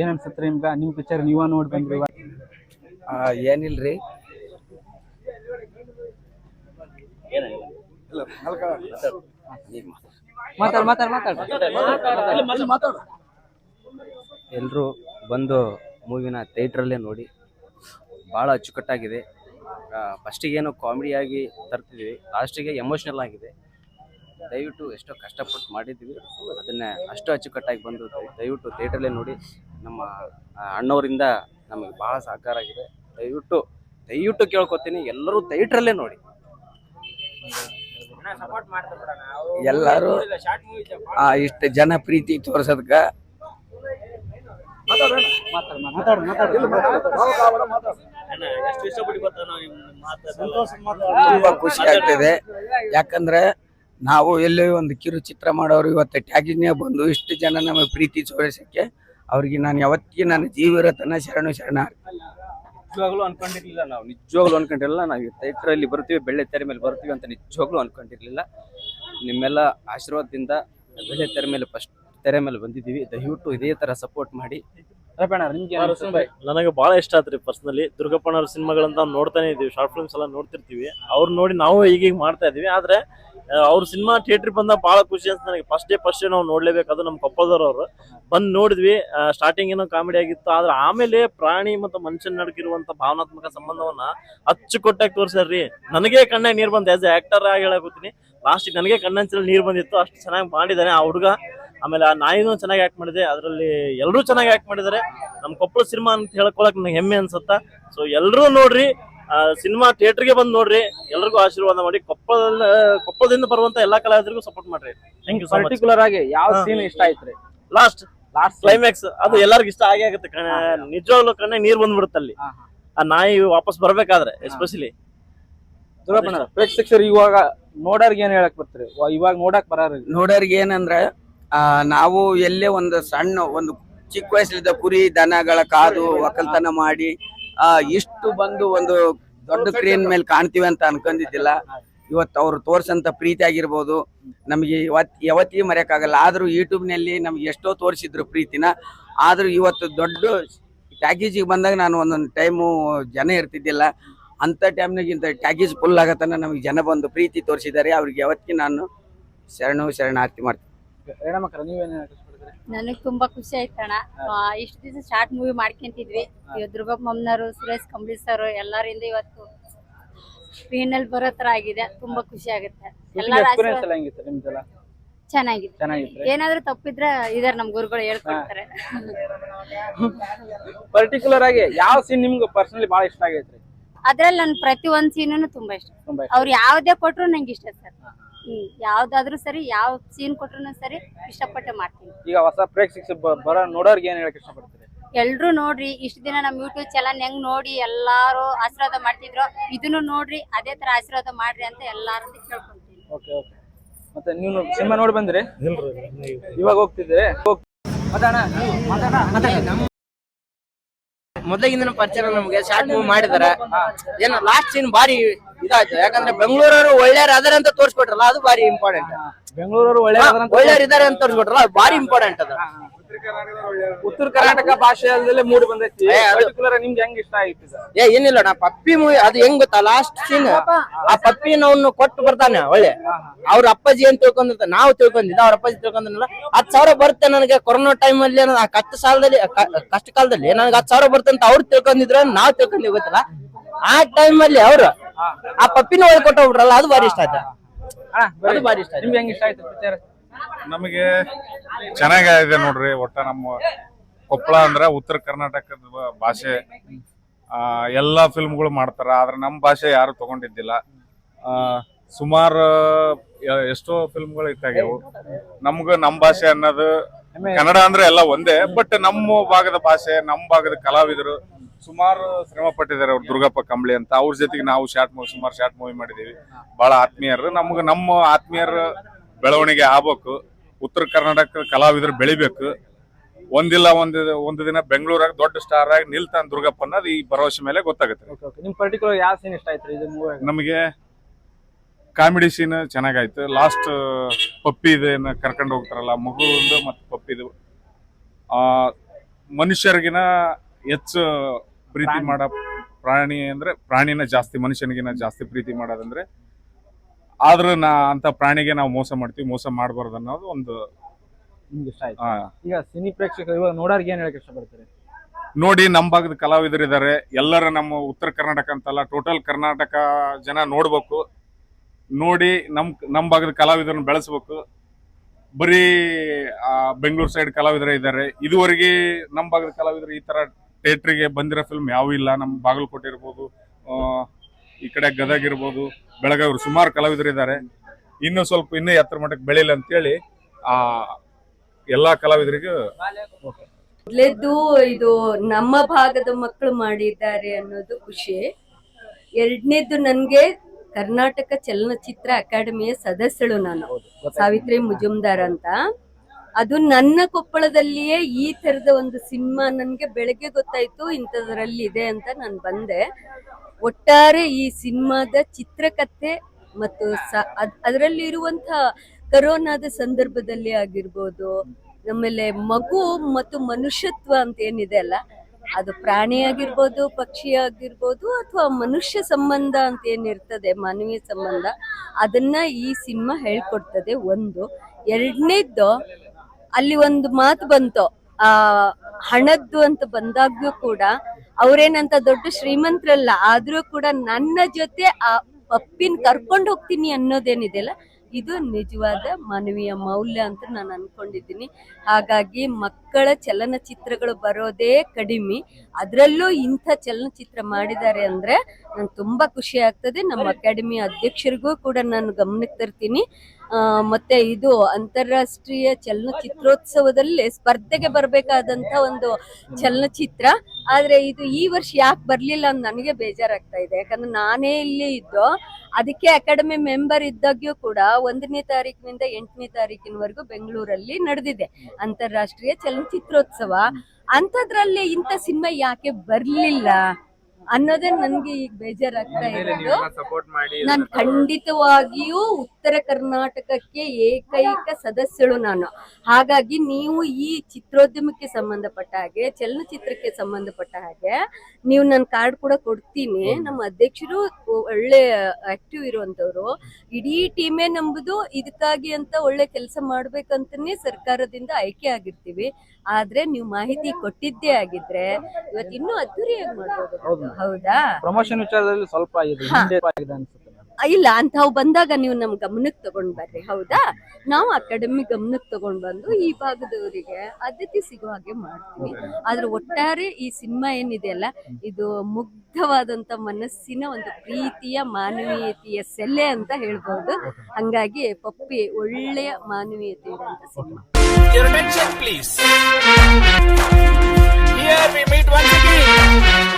ಏನ್ ಅನ್ಸತ್ರಿ ನಿಮ್ಗ? ನಿಮ್ ಪಿಕ್ಚರ್ ನೀವ ನೋಡಿ ಬಂದ್ರಿ ಏನಿಲ್ರಿ. ಮಾತಾಡ್ ಮಾತಾಡ್ ಮಾತಾಡ್. ಎಲ್ಲರೂ ಬಂದು ಮೂವಿನ ಥಿಯೇಟ್ರಲ್ಲೇ ನೋಡಿ. ಭಾಳ ಅಚ್ಚುಕಟ್ಟಾಗಿದೆ. ಫಸ್ಟಿಗೆ ಏನೋ ಕಾಮಿಡಿಯಾಗಿ ತರ್ತಿದ್ವಿ. ಲಾಸ್ಟಿಗೆ ಎಮೋಷ್ನಲ್ ಆಗಿದೆ. ದಯವಿಟ್ಟು ಎಷ್ಟೋ ಕಷ್ಟಪಟ್ಟು ಮಾಡಿದ್ವಿ ಅದನ್ನ ಅಷ್ಟು ಅಚ್ಚುಕಟ್ಟಾಗಿ ಬಂದು ದಯವಿಟ್ಟು ಥಿಯೇಟ್ರಲ್ಲೇ ನೋಡಿ. ನಮ್ಮ ಅಣ್ಣವರಿಂದ ನಮಗೆ ಭಾಳ ಸಹಕಾರ ಆಗಿದೆ. ದಯವಿಟ್ಟು ದಯವಿಟ್ಟು ಕೇಳ್ಕೊತೀನಿ ಎಲ್ಲರೂ ಥಿಯೇಟ್ರಲ್ಲೇ ನೋಡಿ. ಎಲ್ಲರೂ ಆ, ಇಷ್ಟು ಜನ ಪ್ರೀತಿ ತೋರ್ಸೋದಕ್ಕ ತುಂಬಾ ಖುಷಿ ಆಗ್ತದೆ. ಯಾಕಂದ್ರೆ ನಾವು ಎಲ್ಲೇ ಒಂದು ಕಿರು ಚಿತ್ರ ಮಾಡೋರು ಇವತ್ತು ಟ್ಯಾಗಿನ್ಯಾಗ ಬಂದು ಇಷ್ಟು ಜನ ನಮಗೆ ಪ್ರೀತಿ ತೋರಿಸಕ್ಕೆ ಅವ್ರಿಗೆ ನಾನು ಯಾವತ್ತಿಗೆ ನನ್ನ ಜೀವಿರತನ ಶರಣು ಶರಣ ನಿಜವಾಗ್ಲೂ ಅನ್ಕೊಂಡಿರ್ಲಿಲ್ಲ ನಾವು. ನಿಜವಾಗ್ಲೂ ಅನ್ಕೊಂಡಿರಲಿಲ್ಲ. ನಾವು ಥಿಯೇಟರ್ ಅಲ್ಲಿ ಬರ್ತೀವಿ ಬೆಳ್ಳೆ ತೆರೆ ಮೇಲೆ ಬರ್ತೀವಿ ಅಂತ ನಿಜವಾಗ್ಲೂ ಅನ್ಕೊಂಡಿರ್ಲಿಲ್ಲ. ನಿಮ್ಮೆಲ್ಲ ಆಶೀರ್ವಾದದಿಂದ ಬೆಳ್ಳೆ ತೆರೆ ಮೇಲೆ ಫಸ್ಟ್ ತೆರೆ ಮೇಲೆ ಬಂದಿದ್ದೀವಿ. ದಯವಿಟ್ಟು ಇದೇ ತರ ಸಪೋರ್ಟ್ ಮಾಡಿ. ನನಗೆ ಬಹಳ ಇಷ್ಟ ಆತ್ರಿ ಪರ್ಸನಲಿ ದುರ್ಗಪ್ಪನವ್ರ ಸಿನಿಮಾಗಳಂತ ನಾವು ನೋಡ್ತಾನೆ ಇದೀವಿ. ಶಾರ್ಟ್ ಫಿಲ್ಮ್ಸ್ ಎಲ್ಲ ನೋಡ್ತಿರ್ತೀವಿ. ಅವ್ರು ನೋಡಿ ನಾವು ಈಗೀಗ ಮಾಡ್ತಾ ಇದೀವಿ. ಆದ್ರೆ ಅವ್ರ ಸಿನಿಮಾ ಥಿಯೇಟರ್ ಬಂದಾಗ ಬಹಳ ಖುಷಿ ಅಂತ ನನಗೆ. ಫಸ್ಟ್ ಡೇ ಫಸ್ಟ್ ಡೇ ನಾವು ನೋಡ್ಲೇಬೇಕು. ನಮ್ಮ ಕೊಪ್ಪದವ್ರವ್ರು ಬಂದ್ ನೋಡಿದ್ವಿ. ಸ್ಟಾರ್ಟಿಂಗ್ ಏನೋ ಕಾಮಿಡಿ ಆಗಿತ್ತು. ಆದ್ರೆ ಆಮೇಲೆ ಪ್ರಾಣಿ ಮತ್ತು ಮನುಷ್ಯನ ನಡುಕಿರುವಂತ ಭಾವನಾತ್ಮಕ ಸಂಬಂಧವನ್ನ ಅಚ್ಚುಕೊಟ್ಟಾಗಿ ತೋರ್ಸ್ಯಾರ್ರಿ. ನನಗೆ ಕಣ್ಣಾಗ ನೀರ್ ಬಂದ ಆಸ್ ಆಕ್ಟರ್ ಆಗಿ ಹೇಳಕೋತೀನಿ ಲಾಸ್ಟ್ ನನಗೆ ಕಣ್ಣಂಚಲ್ಲಿ ನೀರ್ ಬಂದಿತ್ತು. ಅಷ್ಟು ಚೆನ್ನಾಗಿ ಮಾಡಿದ್ದಾನೆ ಆ ಹುಡುಗ. ಆಮೇಲೆ ಆ ನಾಯಿನೂ ಚೆನ್ನಾಗಿ ಆಕ್ಟ್ ಮಾಡಿದೆ. ಅದರಲ್ಲಿ ಎಲ್ಲರೂ ಚೆನ್ನಾಗಿ ಆಕ್ಟ್ ಮಾಡಿದ್ದಾರೆ. ನಮ್ಮ ಕೊಪ್ಪಳ ಸಿನಿಮಾ ಅಂತ ಹೇಳ್ಕೊಳಕ್ ನನಗೆ ಹೆಮ್ಮೆ ಅನ್ಸುತ್ತ. ಸೊ ಎಲ್ಲರೂ ನೋಡ್ರಿ. ಸಿನಿಮಾ ಥಿಯೇಟರ್ಗೆ ಬಂದು ನೋಡ್ರಿ ಎಲ್ರಿಗೂ ಆಶೀರ್ವಾದ ಮಾಡಿ ಕೊಪ್ಪಳದ ಕೊಪ್ಪಳದಿಂದ ಬರುವಂತ ಎಲ್ಲಾ ಕಲಾವಿದರಿಗೂ ಸಪೋರ್ಟ್ ಮಾಡ್ರಿ. Thank you so much particular ಆಗಿ ಯಾವ ಸೀನ್ ಇಷ್ಟ ಆಯ್ತ್ರಿ? ಲಾಸ್ಟ್ ಲಾಸ್ಟ್ ಕ್ಲೈಮ್ಯಾಕ್ಸ್ ಅದು ಎಲ್ಲರಿಗೂ ಇಷ್ಟ ಆಗೇ ಆಗುತ್ತೆ ಕಣ. ನಿಜವಾಗ್ಲೂ ಕಣ್ಣ ನೀರ್ ಬಂದ್ಬಿಡುತ್ತೆ ಅಲ್ಲಿ. ಆ ನಾಯಿ ವಾಪಸ್ ಬರ್ಬೇಕಾದ್ರೆ ಎಸ್ಪೆಷಲಿ ಪ್ರೇಕ್ಷಕರು ಇವಾಗ ನೋಡೋರ್ಗೆ ಏನ್ ಹೇಳಕ್ ಬರ್ತೀರಿ? ವ- ಇವಾಗ ನೋಡಕ್ ಬರಾರ ನೋಡೋರ್ಗೆ ಏನಂದ್ರೆ ಆ, ನಾವು ಎಲ್ಲೇ ಒಂದು ಸಣ್ಣ ಒಂದು ಚಿಕ್ಕ ವಯಸ್ಸಲ್ಲಿದ್ದ ಕುರಿ ದನಗಳ ಕಾದು ಒಕ್ಕಲ್ತನ ಮಾಡಿ ಆ ಇಷ್ಟು ಬಂದು ಒಂದು ದೊಡ್ಡ ಸ್ಕ್ರೀನ್ ಮೇಲೆ ಕಾಣ್ತೀವಿ ಅಂತ ಅನ್ಕೊಂಡಿದ್ದಿಲ್ಲ. ಇವತ್ತು ಅವ್ರು ತೋರ್ಸಂತ ಪ್ರೀತಿ ಆಗಿರ್ಬೋದು. ನಮಗೆ ಇವತ್ ಯಾವತ್ತಿಗೆ ಮರೆಯಕ್ಕಾಗಲ್ಲ. ಆದರೂ ಯೂಟ್ಯೂಬ್ನಲ್ಲಿ ನಮ್ಗೆ ಎಷ್ಟೋ ತೋರಿಸಿದ್ರು ಪ್ರೀತಿನ. ಆದ್ರೂ ಇವತ್ತು ದೊಡ್ಡ ಟ್ಯಾಗೇಜಿಗೆ ಬಂದಾಗ ನಾನು ಒಂದೊಂದು ಟೈಮು ಜನ ಇರ್ತಿದ್ದಿಲ್ಲ. ಅಂತ ಟೈಮ್ನಾಗ ಇಂಥ ಟ್ಯಾಕೇಜ್ ಫುಲ್ ಆಗತನ ನಮಗೆ ಜನ ಬಂದು ಪ್ರೀತಿ ತೋರಿಸಿದ್ದಾರೆ. ಅವ್ರಿಗೆ ಯಾವತ್ತಿಗೆ ನಾನು ಶರಣು ಶರಣಾರ್ಥಿ ಮಾಡ್ತೀನಿ. ನನಗ್ ತುಂಬಾ ಖುಷಿ ಆಯ್ತಣ್ಣ ಇಷ್ಟು ದಿವಸ ಶಾರ್ಟ್ ಮೂವಿ ಮಾಡ್ಕೊಂತಿದ್ವಿ. ದುರ್ಗಪ್ಪಮ್ಮನವರು ಸುರೇಶ್ ಕಂಬಳಿ ಸರ್ ಎಲ್ಲರಿಂದ ಇವತ್ತು ಸ್ಕ್ರೀನ್ ಅಲ್ಲಿ ಬರೋ ತರ ಆಗಿದೆ. ತುಂಬಾ ಖುಷಿ ಆಗುತ್ತೆ. ಎಲ್ಲರ ಎಕ್ಸ್ಪೀರಿಯನ್ಸ್ ಆಶೀರ್ವಾದ ಎಲ್ಲ ಹೆಂಗಿತ್ತು ನಿಮ್ದೆಲ್ಲ? ಚೆನ್ನಾಗಿದೆ. ಚೆನ್ನಾಗಿತ್ತು ಏನಾದ್ರೂ ತಪ್ಪಿದ್ರೆ ಇದಾರೆ ನಮ್ ಗುರುಗಳು ಹೇಳ್ಕೊಡ್ತಾರೆ. ಪರ್ಟಿಕ್ಯುಲರ್ ಆಗಿ ಯಾವ ಸೀನ್ ನಿಮ್ಗೆ ಪರ್ಸನಲಿ ಬಹಳ ಇಷ್ಟ ಆಗೈತ್ರಿ? ಅದ್ರಲ್ಲಿ ನನ್ ಪ್ರತಿ ಒಂದ್ ಸೀನು ತುಂಬಾ ಇಷ್ಟ. ಅವ್ರು ಯಾವ್ದೇ ಕೊಟ್ರು ನಂಗೆ ಇಷ್ಟ ಸರ್. ಹ್ಮ್ ಯಾವ್ದಾದ್ರು ಸರಿ ಯಾವ ಸೀನ್ ಕೊಟ್ರು ಸರಿ ಇಷ್ಟಪಟ್ಟೆ ಮಾಡ್ತೀನಿ. ಈಗ ಹೊಸ ಪ್ರೇಕ್ಷಕ ಬರೋ ನೋಡೋರ್ಗೆ ಏನ್ ಹೇಳಕ್ ಇಷ್ಟಪಡ್ತೀರಿ? ಎಲ್ರು ನೋಡ್ರಿ ಇಷ್ಟ ದಿನ ನಮ್ ಯೂಟ್ಯೂಬ್ ಚಾನಲ್ ಹೆಂಗ್ ನೋಡಿ ಎಲ್ಲಾರು ಆಶೀರ್ವಾದ ಮಾಡ್ತಿದ್ರು ಇದನ್ನು ನೋಡ್ರಿ ಅದೇ ತರ ಆಶೀರ್ವಾದ ಮಾಡ್ರಿ ಅಂತ ಎಲ್ಲಾರು ಕೇಳ್ಕೊಂತೀನಿ ಓಕೆ ಓಕೆ. ಮತ್ತೆ ನೀವು ಸಿನಿಮಾ ನೋಡಿ ಬಂದ್ರಿ? ಇವಾಗ ಹೋಗ್ತಿದ್ರೆ ಹೋಗ್- ಮಾತಾಡಣ ಮೊದಲಿಗಿಂದ ಪರಿಚಯ ನಮಗೆ ಶಾರ್ಟ್ ಮೂವ್ ಮಾಡಿದಾರೆ. ಏನ ಲಾಸ್ಟ್ ಸೀನ್ ಬಾರಿ ಇದಾಯ್ತು. ಯಾಕಂದ್ರೆ ಬೆಂಗಳೂರವರು ಒಳ್ಳೆಯವ್ರು ಅದಾರೆ ಅಂತ ತೋರಿಸ್ಬಿಟ್ರಲ್ಲ ಅದು ಬಾರಿ ಇಂಪಾರ್ಟೆಂಟ್ ಬೆಂಗಳೂರವರು ಒಳ್ಳೆ ಒಳ್ಳೆಯವ್ರು ಇದಾರೆ ಅಂತ ತೋರಿಸ್ಬಿಟ್ರಲ್ಲ ಅದು ಬಾರಿ ಇಂಪಾರ್ಟೆಂಟ್ ಅದು. ಉತ್ತರ ಕರ್ನಾಟಕ ಭಾಷೆಯಲ್ಲೇ ಮೂಡಿ ಬಂದೈತಿ. ಪರ್ಟಿಕ್ಯುಲರ್ ನಿಮ್ಗೆ ಹೆಂಗ್ ಇಷ್ಟ ಆಯ್ತು? ಏ ಏನಿಲ್ಲ ನಾ ಪಪ್ಪಿ ಮೂವಿ ಅದು ಹೆಂಗ್ ಗೊತ್ತಾ ಲಾಸ್ಟ್ ಸೀನ್ ಆ ಪಪ್ಪಿ ಅವ್ನು ಕೊಟ್ಟು ಬರ್ತಾನೆ ಒಳ್ಳೆ. ಅವ್ರ ಅಪ್ಪಾಜಿ ಏನ್ ತಿಳ್ಕೊಂಡಿರ್ತ ನಾವು ತಿಳ್ಕೊಂಡಿದ್ದ ಅವ್ರ ಅಪ್ಪಾಜಿ ತಿಳ್ಕೊಂಡಿಲ್ಲ ಹತ್ ಸಾವಿರ ಬರುತ್ತೆ ನನಗೆ ಕೊರೋನಾ ಟೈಮ್ ಅಲ್ಲಿ ಆ ಕಷ್ಟ ಸಾಲದಲ್ಲಿ ಕಷ್ಟ ಕಾಲದಲ್ಲಿ ನನಗೆ ಹತ್ ಸಾವಿರ ಬರುತ್ತೆ ಅಂತ ಅವ್ರು ತಿಳ್ಕೊಂಡಿದ್ರು ನಾವ್ ತಿಳ್ಕೊಂಡಿ ಗೊತ್ತಲ್ಲ? ಆ ಟೈಮ್ ಅಲ್ಲಿ ಅವ್ರು ಆ ಪಪ್ಪಿನ ಒಳಗೆ ಕೊಟ್ಟು ಹೋಗ್ಬಿಟ್ರಲ್ಲ ಅದು ಬಾರಿ ಇಷ್ಟ ಆಯ್ತು. ಅಣ್ಣ ಅದು ಬಾರಿ ಇಷ್ಟ ಆಯ್ತು. ನಿಮ್ಗೆ ಹೆಂಗ್ ಇಷ್ಟ ಆಯ್ತು ಪಿಕ್ಚರ್ ನಮಗೆ ಚೆನ್ನಾಗಿದೆ ನೋಡ್ರಿ ಒಟ್ಟ ನಮ್ಮ ಕೊಪ್ಪಳ ಅಂದ್ರೆ ಉತ್ತರ ಕರ್ನಾಟಕದ ಭಾಷೆ. ಆ, ಎಲ್ಲಾ ಫಿಲ್ಮ್ಗಳು ಮಾಡ್ತಾರ ಆದ್ರೆ ನಮ್ಮ ಭಾಷೆ ಯಾರು ತಗೊಂಡಿದ್ದಿಲ್ಲ. ಸುಮಾರು ಎಷ್ಟೋ ಫಿಲ್ಮ್ಗಳು ಇತ್ತಾಗ್ಯವು ನಮ್ಗ ನಮ್ಮ ಭಾಷೆ ಅನ್ನೋದು ಕನ್ನಡ ಅಂದ್ರೆ ಎಲ್ಲ ಒಂದೇ ಬಟ್ ನಮ್ಮ ಭಾಗದ ಭಾಷೆ ನಮ್ಮ ಭಾಗದ ಕಲಾವಿದರು ಸುಮಾರು ಶ್ರಮ ಪಟ್ಟಿದ್ದಾರೆ ಅವ್ರು ದುರ್ಗಪ್ಪ ಕಂಬಳಿ ಅಂತ. ಅವ್ರ ಜೊತೆಗೆ ನಾವು ಶಾರ್ಟ್ ಮೂವಿ ಸುಮಾರು ಶಾರ್ಟ್ ಮೂವಿ ಮಾಡಿದೀವಿ ಬಹಳ ಆತ್ಮೀಯರು. ನಮ್ಗ ನಮ್ಮ ಆತ್ಮೀಯರ ಬೆಳವಣಿಗೆ ಆಗ್ಬೇಕು. ಉತ್ತರ ಕರ್ನಾಟಕ ಕಲಾವಿದರು ಬೆಳಿಬೇಕು. ಒಂದಿಲ್ಲ ಒಂದು ಒಂದು ದಿನ ಬೆಂಗಳೂರಾಗ ದೊಡ್ಡ ಸ್ಟಾರ್ ಆಗಿ ನಿಲ್ತಾನ ದುರ್ಗಪ್ಪ ಅನ್ನೋದು ಈ ಭರವಸೆ ಮೇಲೆ ಗೊತ್ತಾಗುತ್ತೆ. ಓಕೆ ಓಕೆ ನಿಮ್ ಪರ್ಟಿಕ್ಯುಲರ್ ಯಾವ ಸೀನ್ ಇಷ್ಟ ಆಯ್ತು ಇದು ಮೂವಿ ನಮಗೆ ಕಾಮಿಡಿ ಸೀನ್ ಚೆನ್ನಾಗಾಯ್ತು. ಲಾಸ್ಟ್ ಪಪ್ಪಿ ಕರ್ಕೊಂಡು ಹೋಗ್ತಾರಲ್ಲ ಮಗುವಿಂದು ಮತ್ತು ಪಪ್ಪಿದು ಆ ಮನುಷ್ಯರಿಗಿನ ಹೆಚ್ಚು ಪ್ರೀತಿ ಮಾಡೋ ಪ್ರಾಣಿ ಅಂದ್ರೆ ಪ್ರಾಣಿನ ಜಾಸ್ತಿ ಮನುಷ್ಯನಿಗಿನ ಜಾಸ್ತಿ ಪ್ರೀತಿ ಮಾಡೋದಂದ್ರೆ ಆದ್ರೂ ನಾ ಅಂತ ಪ್ರಾಣಿಗೆ ನಾವು ಮೋಸ ಮಾಡ್ತೀವಿ ಮೋಸ ಮಾಡಬಾರ್ದು ಅನ್ನೋದು ಒಂದು ನಿಮ್ಗೆ ಇಷ್ಟ ಆಯ್ತು. ಆ, ಈಗ ಸಿನಿ ಪ್ರೇಕ್ಷಕರು ಇವಾಗ ನೋಡೋರ್ಗೆ ಏನ್ ಹೇಳಕ್ ಇಷ್ಟಪಡ್ತಾರೆ? ನೋಡಿ ನಮ್ಮ ಭಾಗದ ಕಲಾವಿದರು ಇದ್ದಾರೆ ಎಲ್ಲರ ನಮ್ಮ ಉತ್ತರ ಕರ್ನಾಟಕ ಅಂತಲ್ಲ ಟೋಟಲ್ ಕರ್ನಾಟಕ ಜನ ನೋಡ್ಬೇಕು. ನೋಡಿ ನಮ್ ನಮ್ಮ ಭಾಗದ ಕಲಾವಿದರನ್ನ ಬೆಳೆಸ್ಬೇಕು. ಬರೀ ಬೆಂಗಳೂರು ಸೈಡ್ ಕಲಾವಿದರು ಇದ್ದಾರೆ ಇದುವರೆಗೆ ನಮ್ಮ ಭಾಗದ ಕಲಾವಿದರು ಈ ತರ ಥಿಯೇಟ್ರಿಗೆ ಬಂದಿರೋ ಫಿಲ್ಮ್ ಯಾವೂ ಇಲ್ಲ. ನಮ್ಮ ಬಾಗಲಕೋಟೆ ಇರ್ಬೋದು ಆ, ಈ ಕಡೆ ಗದಗ ಇರ್ಬೋದು ಬೆಳಗಾವಿ ಸುಮಾರು ಕಲಾವಿದರು ಇದ್ದಾರೆ. ಇನ್ನೂ ಸ್ವಲ್ಪ ಇನ್ನೂ ಎತ್ತರ ಮಟ್ಟಕ್ಕೆ ಬೆಳೀಲಿ ಅಂತೇಳಿ ಆ ಎಲ್ಲಾ ಕಲಾವಿದರಿಗೂ ಮೊದಲೇದ್ದು ಇದು ನಮ್ಮ ಭಾಗದ ಮಕ್ಕಳು ಮಾಡಿದ್ದಾರೆ ಅನ್ನೋದು ಖುಷಿ. ಎರಡನೇದ್ದು ನನಗೆ ಕರ್ನಾಟಕ ಚಲನಚಿತ್ರ ಅಕಾಡೆಮಿಯ ಸದಸ್ಯಳು ನಾನು ಸಾವಿತ್ರಿ ಮುಜುಮ್ದಾರ್ ಅಂತ. ಅದು ನನ್ನ ಕೊಪ್ಪಳದಲ್ಲಿಯೇ ಈ ತರದ ಒಂದು ಸಿನಿಮಾ ನನ್ಗೆ ಬೆಳಗ್ಗೆ ಗೊತ್ತಾಯ್ತು ಇಂಥದ್ರಲ್ಲಿ ಇದೆ ಅಂತ ನಾನು ಬಂದೆ. ಒಟ್ಟಾರೆ ಈ ಸಿನಿಮಾದ ಚಿತ್ರಕಥೆ ಮತ್ತು ಅದರಲ್ಲಿ ಇರುವಂತ ಕರೋನಾದ ಸಂದರ್ಭದಲ್ಲಿ ಆಗಿರ್ಬೋದು, ಆಮೇಲೆ ಮಗು ಮತ್ತು ಮನುಷ್ಯತ್ವ ಅಂತ ಏನಿದೆ ಅಲ್ಲ, ಅದು ಪ್ರಾಣಿ ಆಗಿರ್ಬೋದು ಪಕ್ಷಿ ಆಗಿರ್ಬೋದು ಅಥವಾ ಮನುಷ್ಯ ಸಂಬಂಧ ಅಂತ ಏನಿರ್ತದೆ, ಮಾನವೀಯ ಸಂಬಂಧ, ಅದನ್ನ ಈ ಸಿನಿಮಾ ಹೇಳ್ಕೊಡ್ತದೆ ಒಂದು. ಎರಡನೇದ್ದು ಅಲ್ಲಿ ಒಂದು ಮಾತು ಬಂತು. ಆ, ಹಣದ್ದು ಅಂತ ಬಂದಾಗ್ಯೂ ಕೂಡ ಅವ್ರೇನಂತ ದೊಡ್ಡ ಶ್ರೀಮಂತರಲ್ಲ, ಆದ್ರೂ ಕೂಡ ನನ್ನ ಜೊತೆ ಆ ಪಪ್ಪಿನ ಕರ್ಕೊಂಡು ಹೋಗ್ತೀನಿ ಅನ್ನೋದೇನಿದೆಯಲ್ಲ, ಇದು ನಿಜವಾದ ಮಾನವೀಯ ಮೌಲ್ಯ ಅಂತ ನಾನು ಅನ್ಕೊಂಡಿದ್ದೀನಿ. ಹಾಗಾಗಿ ಮಕ್ಕಳ ಚಲನಚಿತ್ರಗಳು ಬರೋದೇ ಕಡಿಮೆ. ಅದರಲ್ಲೂ ಇಂಥ ಚಲನಚಿತ್ರ ಮಾಡಿದ್ದಾರೆ ಅಂದ್ರೆ ನಂಗೆ ತುಂಬಾ ಖುಷಿ ಆಗ್ತದೆ. ನಮ್ಮ ಅಕಾಡೆಮಿ ಅಧ್ಯಕ್ಷರಿಗೂ ಕೂಡ ನಾನು ಗಮನಕ್ಕೆ ತರ್ತೀನಿ. ಮತ್ತೆ ಇದು ಅಂತಾರಾಷ್ಟ್ರೀಯ ಚಲನಚಿತ್ರೋತ್ಸವದಲ್ಲಿ ಸ್ಪರ್ಧೆಗೆ ಬರಬೇಕಾದಂತ ಒಂದು ಚಲನಚಿತ್ರ. ಆದ್ರೆ ಇದು ಈ ವರ್ಷ ಯಾಕೆ ಬರ್ಲಿಲ್ಲ ಅಂತ ನನಗೆ ಬೇಜಾರಾಗ್ತಾ ಇದೆ. ಯಾಕಂದ್ರೆ ನಾನೇ ಇಲ್ಲಿ ಇದ್ದು, ಅದಕ್ಕೆ ಅಕಾಡೆಮಿ ಮೆಂಬರ್ ಇದ್ದಾಗ್ಯೂ ಕೂಡ ಒಂದನೇ ತಾರೀಕಿನಿಂದ ಎಂಟನೇ ತಾರೀಕಿನವರೆಗೂ ಬೆಂಗಳೂರಲ್ಲಿ ನಡೆದಿದೆ ಅಂತಾರಾಷ್ಟ್ರೀಯ ಚಲನಚಿತ್ರೋತ್ಸವ. ಅಂಥದ್ರಲ್ಲಿ ಇಂಥ ಸಿನಿಮಾ ಯಾಕೆ ಬರ್ಲಿಲ್ಲ? ಅನ್ನೋದೇ ನನ್ಗೆ ಈಗ ಬೇಜಾರಾಗ್ತಾ ಇರೋದು. ನಾನು ಖಂಡಿತವಾಗಿಯೂ ಉತ್ತರ ಕರ್ನಾಟಕಕ್ಕೆ ಏಕೈಕ ಸದಸ್ಯಳು ನಾನು. ಹಾಗಾಗಿ ನೀವು ಈ ಚಿತ್ರೋದ್ಯಮಕ್ಕೆ ಸಂಬಂಧಪಟ್ಟ ಹಾಗೆ ಚಲನಚಿತ್ರಕ್ಕೆ ಸಂಬಂಧಪಟ್ಟ ಹಾಗೆ ನೀವು ನನ್ನ ಕಾರ್ಡ್ ಕೂಡ ಕೊಡ್ತೀನಿ. ನಮ್ಮ ಅಧ್ಯಕ್ಷರು ಒಳ್ಳೆ ಆಕ್ಟಿವ್ ಇರುವಂತವ್ರು. ಇಡೀ ಟೀಮೇ ನಂಬುದು ಇದಕ್ಕಾಗಿ ಅಂತ ಒಳ್ಳೆ ಕೆಲಸ ಮಾಡ್ಬೇಕಂತನೇ ಸರ್ಕಾರದಿಂದ ಆಯ್ಕೆ ಆಗಿರ್ತೀವಿ. ಆದ್ರೆ ನೀವು ಮಾಹಿತಿ ಕೊಟ್ಟಿದ್ದೇ ಆಗಿದ್ರೆ ಇವತ್ತು ಇನ್ನೂ ಅದ್ದೂರಿಯಾಗಿ ಮಾಡ್ಬೋದು. ಹೌದಾ ಪ್ರಮೋಷನ್ ವಿಚಾರದಲ್ಲಿ ಸ್ವಲ್ಪ ಇಲ್ಲ ಅಂತವು ಬಂದಾಗ ನೀವು ನಮ್ ಗಮನಕ್ಕೆ ತಗೊಂಡ್ ಬರ್ರಿ ಹೌದಾ? ನಾವು ಅಕಾಡೆಮಿ ಗಮನಕ್ಕೆ ತಗೊಂಡ್ ಬಂದು ಈ ಭಾಗದವರಿಗೆ ಆದ್ಯತೆ ಸಿಗೋ ಹಾಗೆ ಮಾಡ್ತೀವಿ. ಆದ್ರೆ ಒಟ್ಟಾರೆ ಈ ಸಿನಿಮಾ ಏನಿದೆಯಲ್ಲ ಇದು ಮುಗ್ಧವಾದಂತ ಮನಸ್ಸಿನ ಒಂದು ಪ್ರೀತಿಯ ಮಾನವೀಯತೆಯ ಸೆಲೆ ಅಂತ ಹೇಳ್ಬಹುದು ಹಂಗಾಗಿ ಪಪ್ಪಿ ಒಳ್ಳೆಯ ಮಾನವೀಯತೆ ಇರುವಂತ cinema. Your attention, please. Here we meet once again.